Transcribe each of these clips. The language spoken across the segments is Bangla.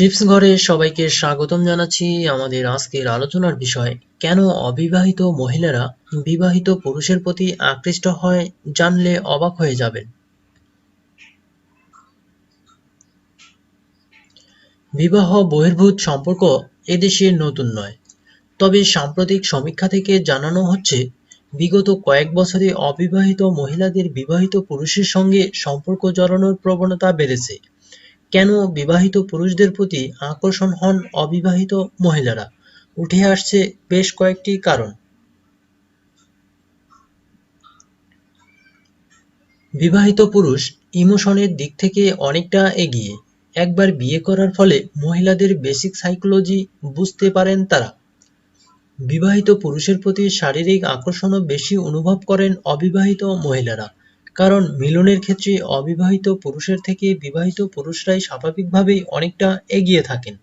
টিপস ঘরে সবাইকে স্বাগতম জানাচ্ছি আমাদের আজকের আলোচনার বিষয়, কেন অবিবাহিত মহিলারা বিবাহিত পুরুষের প্রতি আকৃষ্ট হয় জানলে অবাক হয়ে যাবেন। বিবাহ বহির্ভূত সম্পর্ক এদেশে নতুন নয়, তবে সাম্প্রতিক সমীক্ষা থেকে জানানো হচ্ছে, বিগত কয়েক বছরে অবিবাহিত মহিলাদের বিবাহিত পুরুষের সঙ্গে সম্পর্ক জড়ানোর প্রবণতা বেড়েছে। কেন বিবাহিত পুরুষদের প্রতি আকর্ষণ হন অবিবাহিত মহিলারা? উঠে আসছে বেশ কয়েকটি কারণ। বিবাহিত পুরুষ ইমোশনের দিক থেকে অনেকটা এগিয়ে। একবার বিয়ে করার ফলে মহিলাদের বেসিক সাইকোলজি বুঝতে পারেন তারা। বিবাহিত পুরুষের প্রতি শারীরিক আকর্ষণও বেশি অনুভব করেন অবিবাহিত মহিলারা। কারণ মিলনের ক্ষেত্রে অবিবাহিত পুরুষের থেকে বিবাহিত পুরুষরাই স্বাভাবিকভাবেই অনেকটা এগিয়ে থাকেন।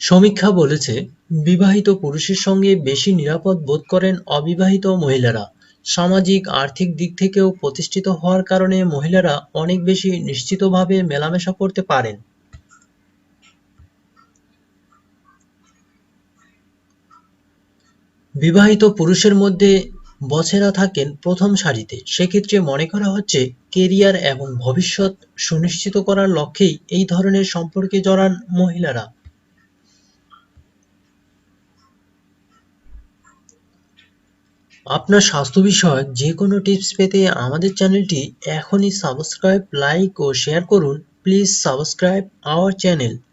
সমীক্ষা বলেছে, বিবাহিত পুরুষের সঙ্গে বেশি নিরাপদ বোধ করেন অবিবাহিত মহিলারা। সামাজিক, আর্থিক দিক থেকেও প্রতিষ্ঠিত হওয়ার কারণে মহিলারা অনেক বেশি নিশ্চিতভাবে মেলামেশা করতে পারেন। বিবাহিত পুরুষের মধ্যে বছেরা থাকেন প্রথম সারিতে। সেক্ষেত্রে মনে করা হচ্ছে, কেরিয়ার এবং ভবিষ্যৎ সুনিশ্চিত করার লক্ষ্যেই এই ধরনের সম্পর্কে জড়ান মহিলারা। আপনার স্বাস্থ্য বিষয়ক যে কোনো টিপস পেতে আমাদের চ্যানেলটি এখনই সাবস্ক্রাইব, লাইক ও শেয়ার করুন। Please subscribe our channel.